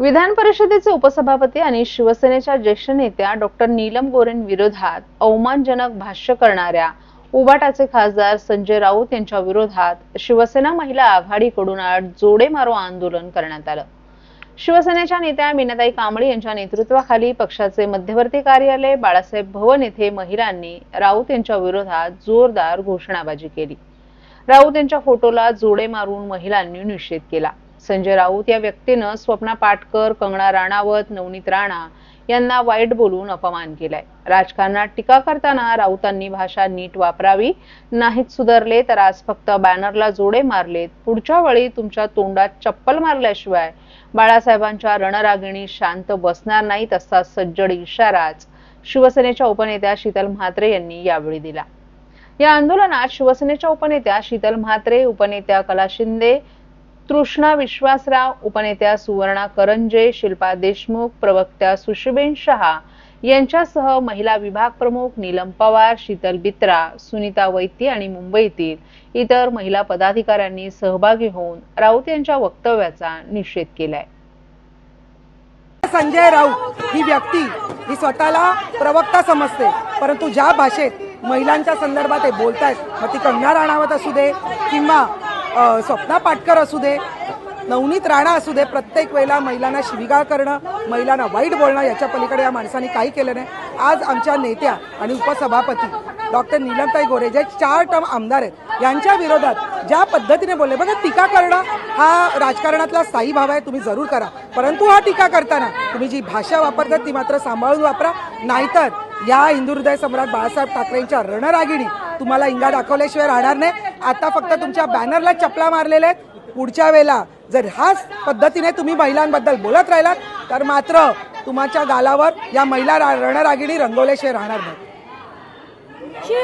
विधान परिषदेचे उपसभापती आणि शिवसेनेच्या ज्येष्ठ नेत्या डॉक्टर नीलम गोरेन विरोधात अवमानजनक भाष्य करणाऱ्या उबाटाचे खासदार संजय राऊत यांच्या विरोधात शिवसेना महिला आघाडीकडून आज जोडे मारो आंदोलन करण्यात आलं. शिवसेनेच्या नेत्या मीनाताई कांबळे यांच्या नेतृत्वाखाली पक्षाचे मध्यवर्ती कार्यालय बाळासाहेब भवन येथे महिलांनी राऊत यांच्या विरोधात जोरदार घोषणाबाजी केली. राऊत यांच्या फोटोला जोडे मारून महिलांनी निषेध केला. संजय राऊत या व्यक्तीनं स्वप्ना पाटकर कंगना राणावत नवनीत राणा यांना वाईट बोलून अपमान केलाय. राजकारणात टीका करताना राऊतांनी भाषा नीट वापरावी नाहीत सुधारले तर आज फक्त बॅनरला जोडे मारलेत. पुढच्या वेळी तुमच्या तोंडात चप्पल मारल्याशिवाय बाळासाहेबांच्या रणरागिणी शांत बसणार नाहीत असा सज्जड इशाराच शिवसेनेच्या उपनेत्या शीतल म्हात्रे यांनी यावेळी दिला. या आंदोलनात शिवसेनेच्या उपनेत्या शीतल म्हात्रे उपनेत्या कला शिंदे तृष्णा विश्वासराव उपनेत्या सुवर्णा करंजे शिल्पा देशमुख प्रवक्त्या सुषबेन शहा यांच्यासह महिला विभाग प्रमुख नीलम पवार शीतल बित्रा सुनीता वैती आणि मुंबईतील इतर महिला पदाधिकाऱ्यांनी सहभागी होऊन राऊत यांच्या वक्तव्याचा निषेध केलाय. संजय राऊत ही व्यक्ती ही स्वतःला प्रवक्ता समजते परंतु ज्या भाषेत महिलांच्या संदर्भात ते बोलतायत मग ती कंगना राणावत असू दे किंवा स्वप्ना पाटकर असू दे नवनीत राणा असू दे प्रत्येक वेळेला महिलांना शिविगाळ करणं महिलांना वाईट बोलणं याच्या पलीकडे या माणसांनी काही केलं नाही. आज आमच्या नेत्या आणि उपसभापती डॉक्टर नीलमताई गोरे जे चार टर्म आमदार आहेत यांच्या विरोधात ज्या पद्धतीने बोलले बघा टीका करणं हा राजकारणातला स्थायी भाव आहे तुम्ही जरूर करा. परंतु हा टीका करताना तुम्ही जी भाषा वापरतात ती मात्र सांभाळून वापरा. नाहीतर या हिंदू हृदय सम्राट बाळासाहेब ठाकरेंच्या रणरागिणी तुम्हाला इंगा दाखवल्याशिवाय राहणार नाही. आता फक्त तुमच्या बॅनरला चपला मारलेल्या आहेत. पुढच्या वेळेला जर ह्याच पद्धतीने तुम्ही महिलांबद्दल बोलत राहिलात तर मात्र तुमच्या गालावर या महिला रणरागिणी रंगवल्याशिवाय राहणार नाही